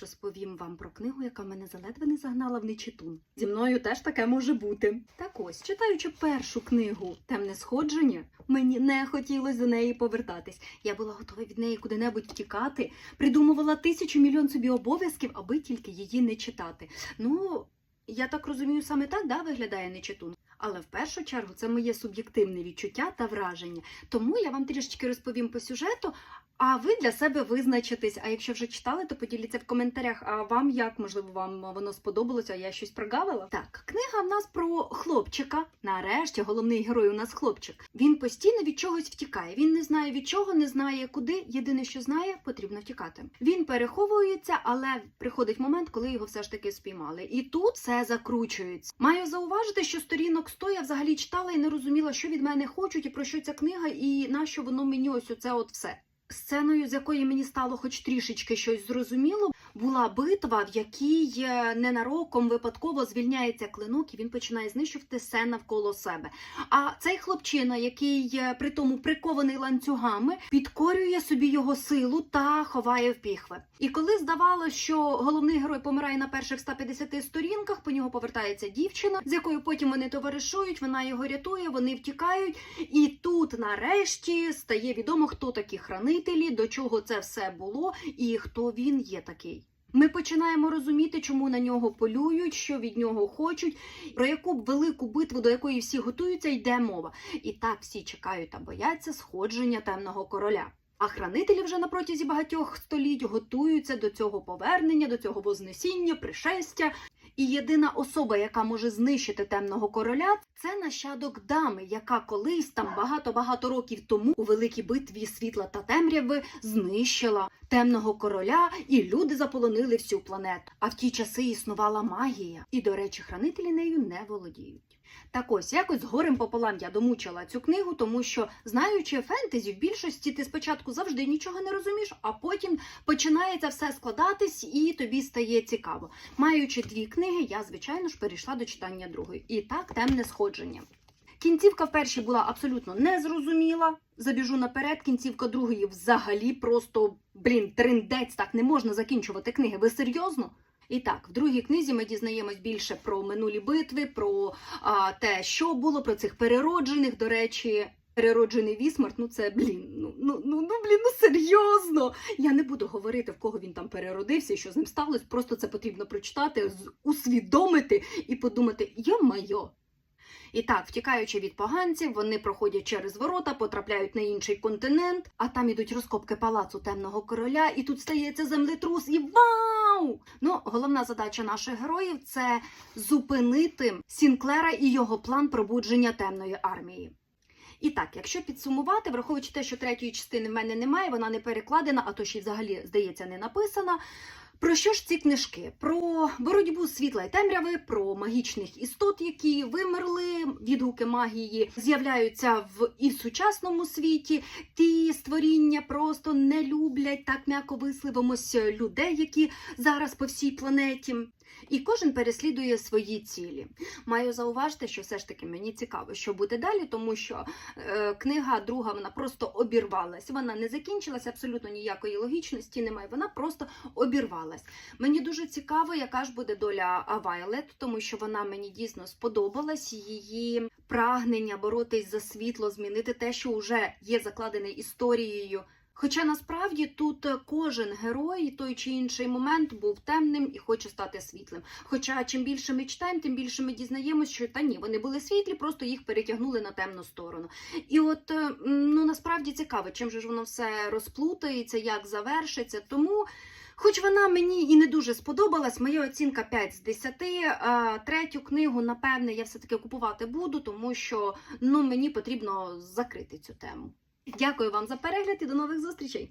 Розповім вам про книгу, яка мене заледве не загнала в нечитун. Зі мною теж таке може бути. Так ось, читаючи першу книгу Темне сходження, мені не хотілося до неї повертатись. Я була готова від неї куди-небудь втікати, придумувала тисячу мільйон собі обов'язків, аби тільки її не читати. Ну, я так розумію, саме так да, виглядає нечитун. Але в першу чергу це моє суб'єктивне відчуття та враження. Тому я вам трішечки розповім по сюжету, а ви для себе визначитесь. А якщо вже читали, то поділіться в коментарях. А вам як можливо вам воно сподобалося? Я щось прогавила? Так, книга в нас про хлопчика. Нарешті головний герой у нас хлопчик. Він постійно від чогось втікає. Він не знає від чого, не знає куди. Єдине, що знає, потрібно втікати. Він переховується, але приходить момент, коли його все ж таки спіймали. І тут все закручується. Маю зауважити, що сторінок 100 я взагалі читала і не розуміла, що від мене хочуть, і про що ця книга, і на що воно мені ось оце от все. Сценою, з якої мені стало хоч трішечки щось зрозуміло, була битва, в якій е, ненароком випадково звільняється клинок, і він починає знищувати все навколо себе. А цей хлопчина, який е, при тому прикований ланцюгами, підкорює собі його силу та ховає в піхви. І коли здавалося, що головний герой помирає на перших 150 сторінках, по нього повертається дівчина, з якою потім вони товаришують, вона його рятує, вони втікають. І тут нарешті стає відомо, хто такі хранителі, до чого це все було, і хто він є такий. Ми починаємо розуміти, чому на нього полюють, що від нього хочуть, про яку велику битву, до якої всі готуються, йде мова. І так всі чекають та бояться сходження темного короля. А хранителі вже на протязі багатьох століть готуються до цього повернення, до цього вознесіння, пришестя. І єдина особа, яка може знищити темного короля, це нащадок дами, яка колись там багато-багато років тому у великій битві світла та темряви знищила темного короля, і люди заполонили всю планету. А в ті часи існувала магія, і, до речі, хранителі нею не володіють. Так ось якось з горем пополам я домучила цю книгу, тому що, знаючи фентезі, в більшості ти спочатку завжди нічого не розумієш, а потім починається все складатись і тобі стає цікаво. Маючи дві книги, я, звичайно ж, перейшла до читання другої. І так, темне сходження. Кінцівка в першій була абсолютно незрозуміла. Забіжу наперед, кінцівка другої взагалі просто, блін, триндець, так не можна закінчувати книги. Ви серйозно? І так, в другій книзі ми дізнаємось більше про минулі битви, про а, те, що було, про цих перероджених. До речі, перероджений Вісмарт, ну це блін, ну ну ну ну блін, ну серйозно. Я не буду говорити, в кого він там переродився що з ним сталося. Просто це потрібно прочитати, усвідомити і подумати, йо-майо. І так, втікаючи від поганців, вони проходять через ворота, потрапляють на інший континент, а там ідуть розкопки палацу темного короля, і тут стається землетрус, і вау! Ну, головна задача наших героїв це зупинити Сінклера і його план пробудження темної армії. І так, якщо підсумувати, враховуючи те, що третьої частини в мене немає, вона не перекладена, а то ще й взагалі, здається, не написана. Про що ж ці книжки? Про боротьбу світла і темряви, про магічних істот, які вимерли, відгуки магії з'являються в і в сучасному світі. Ті створіння просто не люблять так м'яко висловимось людей, які зараз по всій планеті. І кожен переслідує свої цілі. Маю зауважити, що все ж таки мені цікаво, що буде далі, тому що е, книга друга вона просто обірвалась. Вона не закінчилась, абсолютно ніякої логічності немає. Вона просто обірвалась. Мені дуже цікаво, яка ж буде доля Вайлет, тому що вона мені дійсно сподобалась. Її прагнення боротись за світло, змінити те, що вже є закладене історією. Хоча насправді тут е, кожен герой той чи інший момент був темним і хоче стати світлим. Хоча чим більше ми читаємо, тим більше ми дізнаємося, що та ні, вони були світлі, просто їх перетягнули на темну сторону. І от е, ну насправді цікаво, чим же ж воно все розплутається, як завершиться. Тому. Хоч вона мені і не дуже сподобалась, моя оцінка 5 з 10. А, третю книгу, напевне, я все-таки купувати буду, тому що ну, мені потрібно закрити цю тему. Дякую вам за перегляд і до нових зустрічей!